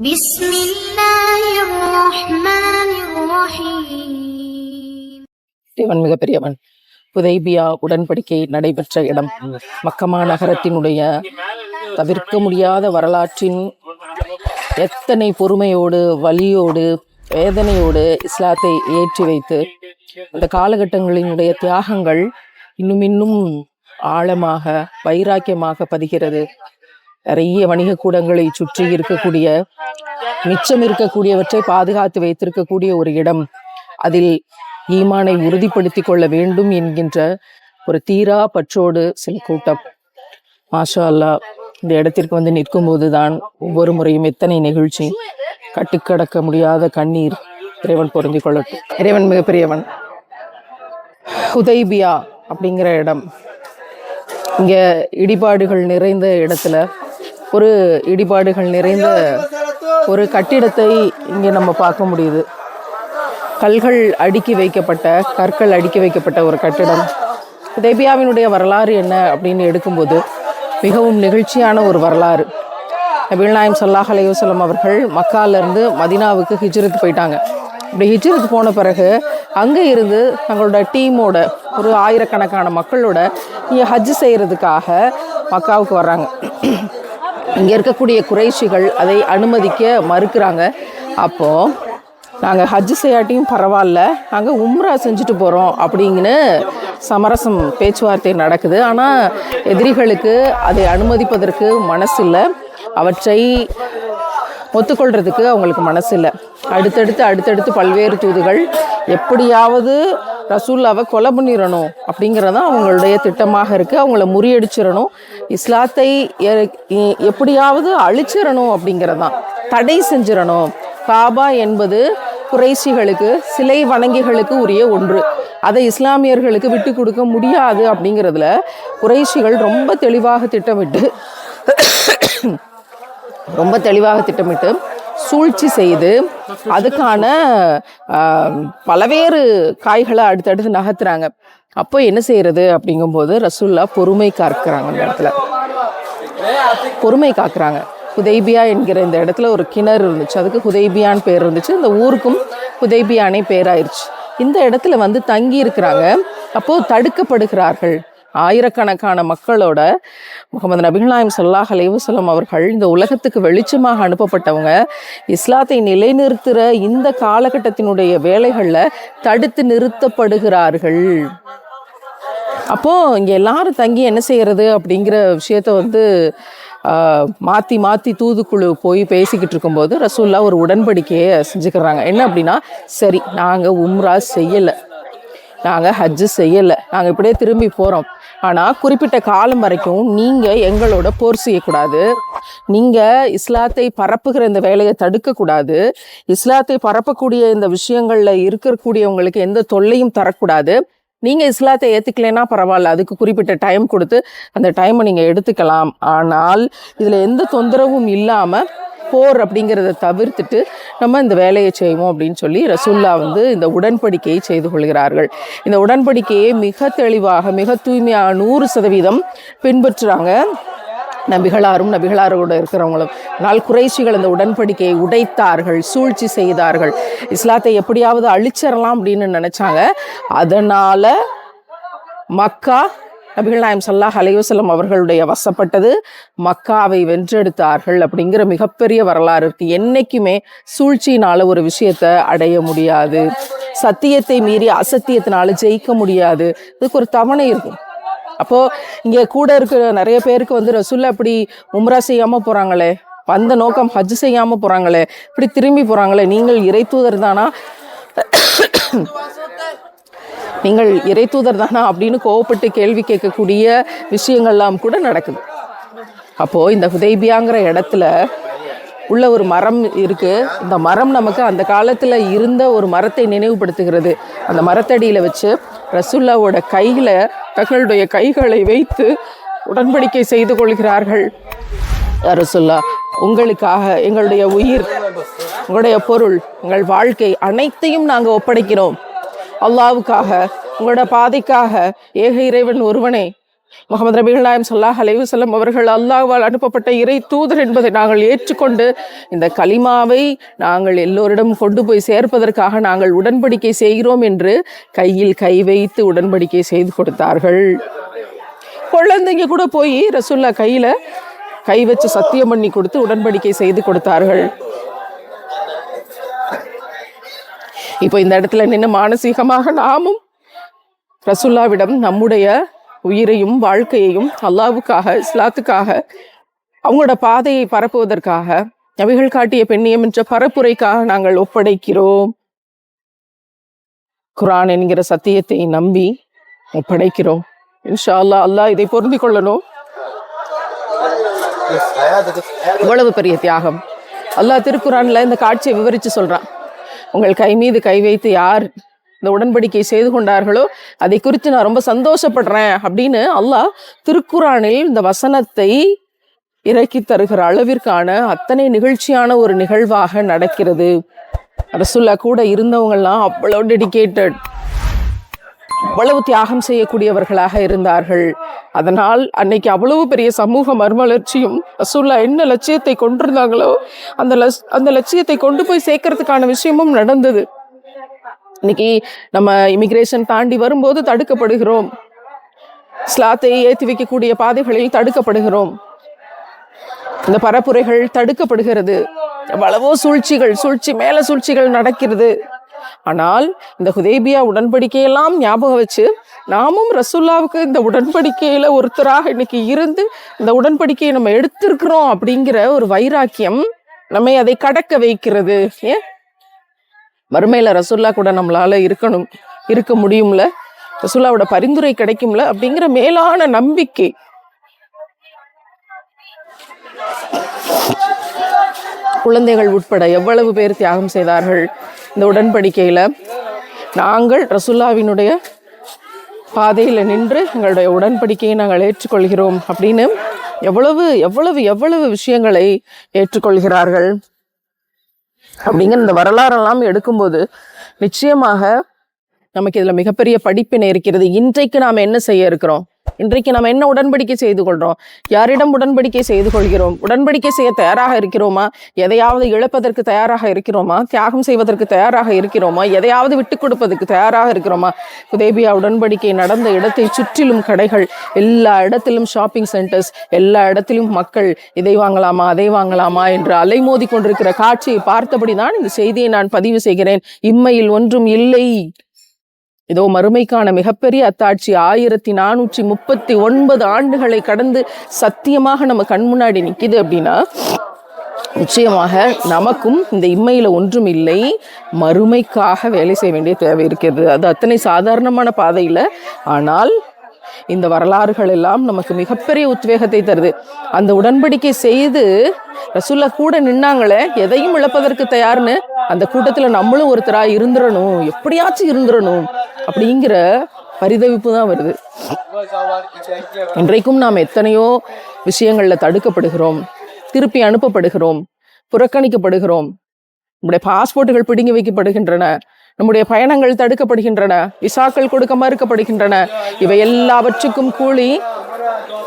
بسم الله الرحمن الرحيم இவன் மிகப்பெரியவன் புதைபியா உடன்படிக்கை நடைபெற்ற இடம் மக்கமா நகரத்தினுடைய தவிர்க்க முடியாத வரலாற்றின் எத்தனை பொறுமையோடு வலியோடு வேதனையோடு இஸ்லாத்தை ஏற்றி வைத்து அந்த காலகட்டங்களினுடைய தியாகங்கள் இன்னும் இன்னும் ஆழமாக வைராக்கியமாக பதிகிறது நிறைய வணிக கூடங்களை சுற்றி இருக்கக்கூடிய மிச்சம் இருக்கக்கூடியவற்றை பாதுகாத்து வைத்திருக்கக்கூடிய ஒரு இடம். அதில் ஈமானை உறுதிப்படுத்தி கொள்ள வேண்டும் என்கின்ற ஒரு தீரா பற்றோடு சில கூட்டம். மாஷா அல்லாஹ் இந்த இடத்திற்கு வந்து நிற்கும் போதுதான் ஒவ்வொரு முறையும் எத்தனை நிகழ்ச்சி கட்டுக்கடக்க முடியாத கண்ணீர் இறைவன் பொருந்தி கொள்ளட்டும். இறைவன் மிகப்பெரியவன். உதைபியா அப்படிங்கிற இடம். இங்கே இடிபாடுகள் நிறைந்த இடத்துல ஒரு இடிபாடுகள் நிறைந்த ஒரு கட்டிடத்தை இங்கே நம்ம பார்க்க முடியுது. கல்கள் அடுக்கி வைக்கப்பட்ட கற்கள் அடுக்கி வைக்கப்பட்ட ஒரு கட்டிடம். ஹுதைபியாவினுடைய வரலாறு என்ன அப்படின்னு எடுக்கும்போது மிகவும் நிகழ்ச்சியான ஒரு வரலாறு. நபில் நாயம் சல்லாஹ் அலையுசலம் அவர்கள் மக்காலேருந்து மதினாவுக்கு ஹிஜ்ரத் போயிட்டாங்க. இப்படி ஹிஜ்ரத் போன பிறகு அங்கே இருந்து தங்களோட டீமோட ஒரு ஆயிரக்கணக்கான மக்களோட இங்கே ஹஜ் செய்கிறதுக்காக மக்காவுக்கு வர்றாங்க. இங்கே இருக்கக்கூடிய குறைஷிகள் அதை அனுமதிக்க மறுக்கிறாங்க. அப்போது நாங்கள் ஹஜ் செய்யாட்டியும் பரவாயில்ல நாங்கள் உம்ரா செஞ்சுட்டு போகிறோம் அப்படிங்கன்னு சமரசம் பேச்சுவார்த்தை நடக்குது. ஆனால் எதிரிகளுக்கு அதை அனுமதிப்பதற்கு மனசில்லை. அவற்றை ஒத்துக்கொள்றதுக்கு அவங்களுக்கு மனசில்லை. அடுத்தடுத்து அடுத்தடுத்து பல்வேறு தூதுகள் எப்படியாவது ரசூல்லாவை கொலை பண்ணிடணும் அப்படிங்கிறது தான் அவங்களுடைய திட்டமாக இருக்குது அவங்கள முறியடிச்சிடணும் இஸ்லாத்தை எ- எப்படியாவது அழிச்சிடணும் அப்படிங்கிறது தான் தடை செஞ்சிடணும் காபா என்பது குறைசிகளுக்கு சிலை வணங்கிகளுக்கு உரிய ஒன்று. அதை இஸ்லாமியர்களுக்கு விட்டு கொடுக்க முடியாது அப்படிங்கிறதுல குறைசிகள் ரொம்ப தெளிவாக திட்டமிட்டு ரொம்ப தெளிவாக திட்டமிட்டு சூழ்ச்சி செய்து அதுக்கான பலவேறு காய்களை அடுத்தடுத்து நகர்த்துறாங்க. அப்போ என்ன செய்யறது அப்படிங்கும்போது ரசுல்லா பொறுமை காக்கிறாங்க அந்த இடத்துல. பொறுமை காக்குறாங்க. ஹுதைபியா என்கிற இந்த இடத்துல ஒரு கிணறு இருந்துச்சு. அதுக்கு ஹுதைபியான்னு பேர் இருந்துச்சு. இந்த ஊருக்கும் ஹுதைபியானே பேராயிருச்சு. இந்த இடத்துல வந்து தங்கி இருக்கிறாங்க அப்போது தடுக்கப்படுகிறார்கள். ஆயிரக்கணக்கான மக்களோட முகமது நபிகள் நாயம் அலைவசலம் அவர்கள் இந்த உலகத்துக்கு வெளிச்சமாக அனுப்பப்பட்டவங்க இஸ்லாத்தை நிலைநிறுத்துகிற இந்த காலகட்டத்தினுடைய வேலைகளில் தடுத்து நிறுத்தப்படுகிறார்கள். அப்போது இங்கே எல்லாரும் தங்கி என்ன செய்கிறது அப்படிங்கிற விஷயத்த வந்து மாற்றி மாற்றி தூதுக்குழு போய் பேசிக்கிட்டு இருக்கும்போது ரசூல்லா ஒரு உடன்படிக்கையை செஞ்சுக்கிறாங்க. என்ன அப்படின்னா சரி நாங்கள் உம்ரா செய்யலை. நாங்கள் ஹஜ்ஜு செய்யலை. நாங்கள் இப்படியே திரும்பி போகிறோம் ஆனால் குறிப்பிட்ட காலம் வரைக்கும் நீங்கள் எங்களோட போர் செய்யக்கூடாது. நீங்கள் இஸ்லாத்தை பரப்புகிற இந்த வேலையை தடுக்கக்கூடாது. இஸ்லாத்தை பரப்பக்கூடிய இந்த விஷயங்களில் இருக்கக்கூடியவங்களுக்கு எந்த தொல்லையும் தரக்கூடாது. நீங்கள் இஸ்லாத்தை ஏற்றுக்கலைன்னா பரவாயில்ல. அதுக்கு குறிப்பிட்ட டைம் கொடுத்து அந்த டைமை நீங்கள் எடுத்துக்கலாம். ஆனால் இதில் எந்த தொந்தரவும் இல்லாமல் போர் அப்படிங்கிறத தவிர்த்துட்டு நம்ம இந்த வேலையை செய்வோம் அப்படின்னு சொல்லி ரசுல்லா வந்து இந்த உடன்படிக்கையை செய்து கொள்கிறார்கள். இந்த உடன்படிக்கையை மிக தெளிவாக மிக தூய்மையாக நூறு சதவீதம் பின்பற்றுறாங்க நபிகளாரும் நபிகளாரோட இருக்கிறவங்களும். நாள் குறைஷிகள் அந்த உடன்படிக்கையை உடைத்தார்கள் சூழ்ச்சி செய்தார்கள். இஸ்லாத்தை எப்படியாவது அழிச்சிடலாம் அப்படின்னு நினச்சாங்க. அதனால் மக்கா நபிகள் நாயம் சல்லாஹ் அலையுசல்லம் அவர்களுடைய வசப்பட்டது மக்காவை வென்றெடுத்தார்கள் அப்படிங்கிற மிகப்பெரிய வரலாறு இருக்கு. என்னைக்குமே சூழ்ச்சியினால ஒரு விஷயத்தை அடைய முடியாது. சத்தியத்தை மீறி அசத்தியத்தினால ஜெயிக்க முடியாது. இதுக்கு ஒரு தவணை இருக்கும். அப்போ இங்க கூட இருக்கிற நிறைய பேருக்கு வந்து ரசுல்லா அப்படி உம்ரா செய்யாம போறாங்களே வந்த நோக்கம் ஹஜ் செய்யாம போறாங்களே இப்படி திரும்பி போறாங்களே நீங்கள் இறை தூதர் தானா? நீங்கள் இறை தூதர் தானா அப்படின்னு கோவப்பட்டு கேள்வி கேட்கக்கூடிய விஷயங்கள்லாம் கூட நடக்குது. அப்போது இந்த ஹுதைபியாங்கிற இடத்துல உள்ள ஒரு மரம் இருக்குது இந்த மரம் நமக்கு அந்த காலத்தில் இருந்த ஒரு மரத்தை நினைவுபடுத்துகிறது. அந்த மரத்தடியில் வச்சு ரசுல்லாவோட கையில் தங்களுடைய கைகளை வைத்து உடன்படிக்கை செய்து கொள்கிறார்கள். ரசுல்லா உங்களுக்காக எங்களுடைய உயிர் உங்களுடைய பொருள் உங்கள் வாழ்க்கை அனைத்தையும் நாங்கள் ஒப்படைக்கிறோம். அல்லாவுக்காக உங்களோட பாதைக்காக ஏக இறைவன் ஒருவனே. முகமது ரபிகள் நாயம் சொல்லாஹ் அலைவசல்லம் அவர்கள் அல்லாஹ்வால் அனுப்பப்பட்ட இறை தூதர் என்பதை நாங்கள் ஏற்றுக்கொண்டு இந்த கலிமாவை நாங்கள் எல்லோரிடம் கொண்டு போய் சேர்ப்பதற்காக நாங்கள் உடன்படிக்கை செய்கிறோம் என்று கையில் கை வைத்து உடன்படிக்கை செய்து கொடுத்தார்கள். குழந்தைங்க கூட போய் ரசுல்லா கையில் கை வச்சு சத்தியம் பண்ணி கொடுத்து உடன்படிக்கை செய்து கொடுத்தார்கள். இப்போ இந்த இடத்துல நின்று மானசீகமாக நாமும் ரசுல்லாவிடம் நம்முடைய உயிரையும் வாழ்க்கையையும் அல்லாவுக்காக இஸ்லாத்துக்காக அவங்களோட பாதையை பரப்புவதற்காக நபிகள் காட்டிய பெண்ணியம் என்ற பரப்புரைக்காக நாங்கள் ஒப்படைக்கிறோம். குரான் என்கிற சத்தியத்தை நம்பி ஒப்படைக்கிறோம். இன்ஷா அல்லா அல்லாஹ் இதை பொருந்தி கொள்ளணும். இவ்வளவு பெரிய தியாகம். அல்லாஹ் திருக்குறான்ல இந்த காட்சியை விவரிச்சு சொல்றான். உங்கள் கை மீது கை வைத்து யார் இந்த உடன்படிக்கை செய்து கொண்டார்களோ அதை குறித்து நான் ரொம்ப சந்தோஷப்படுறேன் அப்படின்னு அல்லாஹ் திருக்குறானில் இந்த வசனத்தை இறக்கி தருகிற அளவிற்கான அத்தனை நிகழ்ச்சியான ஒரு நிகழ்வாக நடக்கிறது. ரசுல்லா கூட இருந்தவங்கெல்லாம் அவ்வளோ டெடிகேட்டட் அவ்வளவு தியாகம் செய்யக்கூடியவர்களாக இருந்தார்கள். அதனால் அன்னைக்கு அவ்வளவு பெரிய சமூக மறுமலர்ச்சியும் ரசூல்லா என்ன லட்சியத்தை கொண்டிருந்தாங்களோ அந்த லட்ச- அந்த லட்சியத்தை கொண்டு போய் சேர்க்கறதுக்கான விஷயமும் நடந்தது. இன்னைக்கு நம்ம இமிகிரேஷன் தாண்டி வரும்போது தடுக்கப்படுகிறோம். ஸ்லாத்தை ஏற்றி வைக்கக்கூடிய பாதைகளில் தடுக்கப்படுகிறோம். இந்த பரப்புரைகள் தடுக்கப்படுகிறது. எவ்வளவோ சூழ்ச்சிகள் சூழ்ச்சி மேல சூழ்ச்சிகள் நடக்கிறது. ஆனால் இந்த ஹுதேபியா உடன்படிக்கையெல்லாம் ஞாபகம் வச்சு நாமும் ரசூல்லாவுக்கு இந்த உடன்படிக்கையில ஒருத்தராக இன்னைக்கு இருந்து இந்த உடன்படிக்கையை நம்ம எடுத்திருக்கிறோம் அப்படிங்கிற ஒரு வைராக்கியம் நம்மை அதை கடக்க வைக்கிறது. ஏன் மறுமையில ரசூல்லா கூட நம்மளால இருக்கணும் இருக்க முடியும்ல? ரசூல்லாவோட பரிந்துரை கிடைக்கும்ல? அப்படிங்கிற மேலான நம்பிக்கை குழந்தைகள் உட்பட எவ்வளவு பேர் தியாகம் செய்தார்கள் இந்த உடன்படிக்கையில். நாங்கள் ரசுல்லாவினுடைய பாதையில் நின்று எங்களுடைய உடன்படிக்கையை நாங்கள் ஏற்றுக்கொள்கிறோம் அப்படின்னு எவ்வளவு எவ்வளவு எவ்வளவு விஷயங்களை ஏற்றுக்கொள்கிறார்கள். அப்படிங்கிற இந்த வரலாறெல்லாம் எடுக்கும்போது நிச்சயமாக நமக்கு இதில் மிகப்பெரிய படிப்பினை இருக்கிறது. இன்றைக்கு நாம் என்ன செய்ய இருக்கிறோம்? இன்றைக்கு நாம் என்ன உடன்படிக்கை செய்து கொள்கிறோம் யாரிடம் உடன்படிக்கை செய்து கொள்கிறோம்? உடன்படிக்கை செய்ய தயாராக இருக்கிறோமா? எதையாவது இழப்பதற்கு தயாராக இருக்கிறோமா? தியாகம் செய்வதற்கு தயாராக இருக்கிறோமா? எதையாவது விட்டு கொடுப்பதற்கு தயாராக இருக்கிறோமா? உதேபியா உடன்படிக்கை நடந்த இடத்தை சுற்றிலும் கடைகள் எல்லா இடத்திலும் ஷாப்பிங் சென்டர்ஸ் எல்லா இடத்திலும் மக்கள் இதை வாங்கலாமா அதை வாங்கலாமா என்று அலைமோதி கொண்டிருக்கிற காட்சியை பார்த்தபடி தான் இந்த செய்தியை நான் பதிவு செய்கிறேன். இம்மையில் ஒன்றும் இல்லை. இதோ மறுமைக்கான மிகப்பெரிய அத்தாட்சி. ஆயிரத்தி நானூற்றி முப்பத்தி ஒன்பது ஆண்டுகளை கடந்து சத்தியமாக நம்ம கண் முன்னாடி நிற்கிது அப்படின்னா நிச்சயமாக நமக்கும் இந்த இம்மையில் ஒன்றும் இல்லை மறுமைக்காக வேலை செய்ய வேண்டிய தேவை இருக்கிறது. அது அத்தனை சாதாரணமான பாதையில். ஆனால் இந்த வரலாறுகள் எல்லாம் நமக்கு மிகப்பெரிய உத்வேகத்தை தருது. அந்த உடன்படிக்கை செய்து ரசூல்லா கூட நின்னாங்களே எதையும் இழப்பதற்கு தயார்னு அந்த கூட்டத்தில் நம்மளும் ஒருத்தராக இருந்துடணும் எப்படியாச்சும் இருந்துடணும் அப்படிங்கிற பரிதவிப்பு தான் வருது. இன்றைக்கும் நாம் எத்தனையோ விஷயங்களில் தடுக்கப்படுகிறோம். திருப்பி அனுப்பப்படுகிறோம். புறக்கணிக்கப்படுகிறோம். நம்முடைய பாஸ்போர்ட்டுகள் பிடுங்கி வைக்கப்படுகின்றன. நம்முடைய பயணங்கள் தடுக்கப்படுகின்றன. விசாக்கள் கொடுக்க மறுக்கப்படுகின்றன. இவை எல்லாவற்றுக்கும் கூலி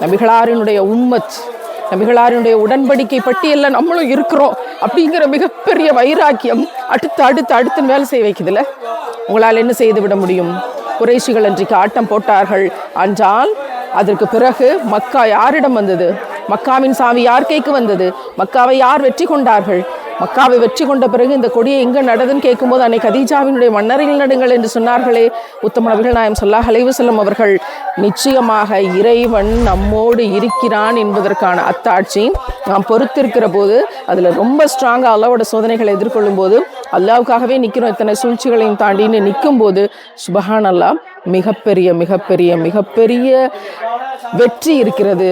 நபிகளாரினுடைய உம்மத். நபிகளாருடைய உடன்படிக்கை பட்டியல்ல நம்மளும் இருக்கிறோம் அப்படிங்கிற மிகப்பெரிய வைராக்கியம் அடுத்து அடுத்து அடுத்து வேலை செய்ய வைக்குதுல்ல? உங்களால் என்ன செய்து விட முடியும்? குறைஷிகள் அன்றைக்கு ஆட்டம் போட்டார்கள். என்றால் அதற்கு பிறகு மக்கா யாரிடம் வந்தது? மக்காவின் சாவி யார் கைக்கு வந்தது? மக்காவை யார் வெற்றி கொண்டார்கள்? மக்காவை வெற்றி கொண்ட பிறகு இந்த கொடியை எங்கே நடதுன்னு கேட்கும்போது அன்னை கதீஜாவினுடைய மன்னரையில் நடுங்கள் என்று சொன்னார்களே. உத்தம நபிகள் நாயம் சொல்லாஹ் அலைவசல்லம் அவர்கள் நிச்சயமாக இறைவன் நம்மோடு இருக்கிறான் என்பதற்கான அத்தாட்சி நாம் பொறுத்திருக்கிற போது அதில் ரொம்ப ஸ்ட்ராங்காக அல்லாவோட சோதனைகளை எதிர்கொள்ளும் போது அல்லாவுக்காகவே நிற்கிறோம். இத்தனை சூழ்ச்சிகளையும் தாண்டின்னு நிற்கும் போது சுபஹான் அல்லாஹ் மிகப்பெரிய மிகப்பெரிய மிகப்பெரிய வெற்றி இருக்கிறது.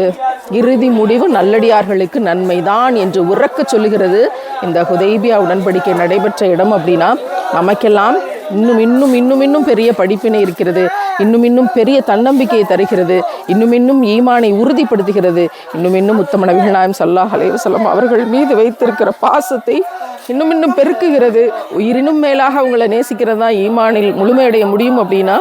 இறுதி முடிவு நல்லடியார்களுக்கு நன்மைதான் என்று உறக்க சொல்லுகிறது. இந்த ஹுதைபியா உடன்படிக்கை நடைபெற்ற இடம் அப்படின்னா நமக்கெல்லாம் இன்னும் இன்னும் இன்னும் இன்னும் பெரிய படிப்பினை இருக்கிறது. இன்னும் இன்னும் பெரிய தன்னம்பிக்கையை தருகிறது. இன்னும் இன்னும் ஈமானை உறுதிப்படுத்துகிறது. இன்னும் இன்னும் உத்தம நபிகள் நாயம் சல்லாஹ் அலைவசல்லம் அவர்கள் மீது வைத்திருக்கிற பாசத்தை இன்னும் இன்னும் பெருக்குகிறது. உயிரினும் மேலாக அவங்கள நேசிக்கிறது தான் ஈமானில் முழுமையடைய முடியும் அப்படின்னா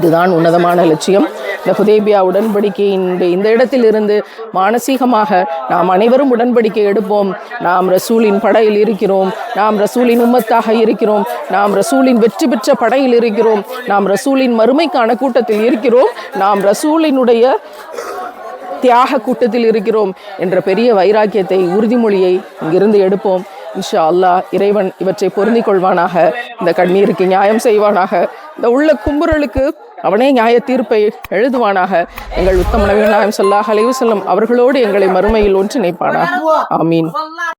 இதுதான் உன்னதமான லட்சியம். இந்த ஹுதேபியா உடன்படிக்கையினுடைய இந்த இடத்திலிருந்து மானசீகமாக நாம் அனைவரும் உடன்படிக்கை எடுப்போம். நாம் ரசூலின் படையில் இருக்கிறோம். நாம் ரசூலின் உம்மத்தாக இருக்கிறோம். நாம் ரசூலின் வெற்றி பெற்ற படையில் இருக்கிறோம். நாம் ரசூலின் மறுமைக்கான கூட்டத்தில் இருக்கிறோம். நாம் ரசூலினுடைய தியாக கூட்டத்தில் இருக்கிறோம் என்ற பெரிய வைராக்கியத்தை உறுதிமொழியை இங்கிருந்து எடுப்போம். இன்ஷா அல்லாஹ் இறைவன் இவற்றை பொருந்திக் கொள்வானாக. இந்த கண்ணீருக்கு நியாயம் செய்வானாக. இந்த உள்ள கும்புறலுக்கு அவனே நியாய தீர்ப்பை எழுதுவானாக. எங்கள் உத்தம நவீன நாயம் சொல்லாஹ் அலைவு செல்லும் அவர்களோடு எங்களை மறுமையில் ஒன்றிணைப்பானாக. ஆமீன்.